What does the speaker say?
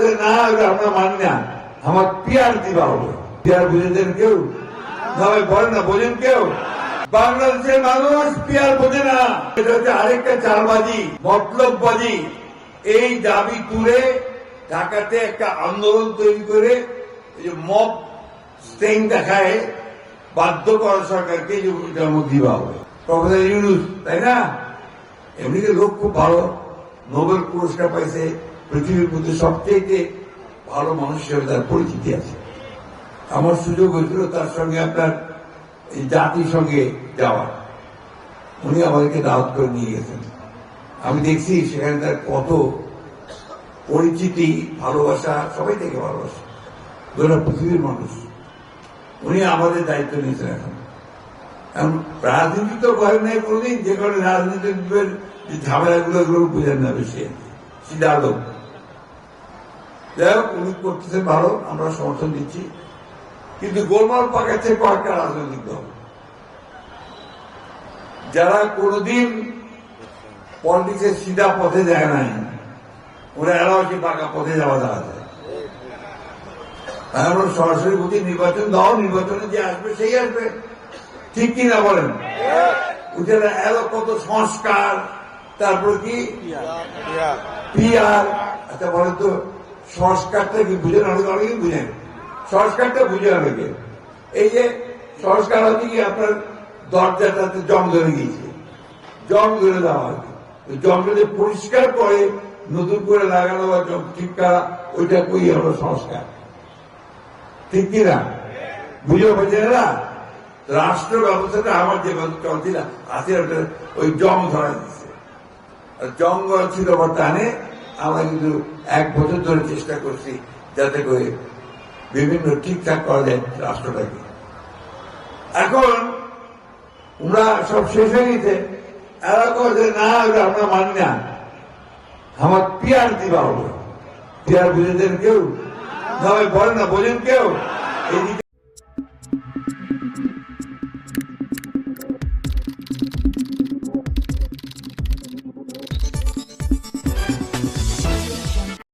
যে, না আমরা মানি না। আমার পিয়ার দিবা হবে। পিয়ার বুঝেছেন কেউ? না, বোঝেন কেউ? বাংলাদেশের মানুষ পিয়ার বোঝে না। এটা হচ্ছে আরেকটা চালবাজি, মতলববাজি। এই দাবি তুলে ঢাকাতে একটা আন্দোলন তৈরি করে মব স্টেং দেখায়, বাধ্য করা সরকারকে এটার দিবা হবে। প্রফেসর ইউনুস, তাই না? এমনিতে লোক খুব ভালো, নোবেল পুরস্কার পাইছে। পৃথিবীর মধ্যে সবচেয়ে ভালো মানুষ হিসেবে তার পরিচিতি আছে। আমার সুযোগ হয়েছিল তার সঙ্গে আপনার এই জাতিসংঘে যাওয়ার। উনি আমাদেরকে দাওয়াত করে নিয়ে গেছেন। আমি দেখছি সেখানে তার কত পরিচিতি, ভালোবাসা, সবাই থেকে ভালোবাসা। গোটা পৃথিবীর মানুষ। উনি আমাদের দায়িত্ব নিয়েছেন এখন। এখন রাজনীতি তো করেন নাই কোনদিন যে কারণে রাজনীতির যে ঝামেলাগুলো, এগুলো বুঝেন না বেশি। সিধা যাই হোক উনি করতেছেন ভালো আমরা সমর্থন দিচ্ছি। কিন্তু গোলমাল পাকাচ্ছে কয়েকটা রাজনৈতিক দল। যারা কোনোদিন পলিটিক্সের সিধা পথে যায় নাই ওরা এরাও সে পাকা পথে যাওয়া যাওয়া যায় আমরা সরাসরি বলছি নির্বাচন দাও নির্বাচনে যে আসবে সেই আসবে। ঠিক কিনা বলেন? ওদের এলো কত সংস্কার তারপর কি? পিআর আচ্ছা বলেন তো সংস্কারটা কি বুঝেন? অনেকে বুঝেন সংস্কারটা বুঝে অনেকে এই যে সংস্কার হচ্ছে কি আপনার দরজাটাতে জং ধরে গিয়েছে। জং ধরে দেওয়া হয় জং যদি পরিষ্কার করে, নতুন করে লাগানো বা জং ঠিক করা, ওইটা কই হলো সংস্কার? ঠিক কিনা বুঝে পারছে না রাষ্ট্র ব্যবস্থাটা আমার যে চলছিল আছে ওই জং ধরা দিচ্ছে আর জং ধরা ছিল বর্তমানে আমরা কিন্তু এক বছর ধরে চেষ্টা করছি যাতে করে বিভিন্ন ঠিকঠাক করা যায় রাষ্ট্রটাকে। এখন ওরা সব শেষ হয়ে গেছে। এরা যে না আমরা মানি না। আমার পিয়ার দিবা হবে পিয়ার বুঝেছেন কেউ? না ভাই বলেন না, বোঝেন কেউ?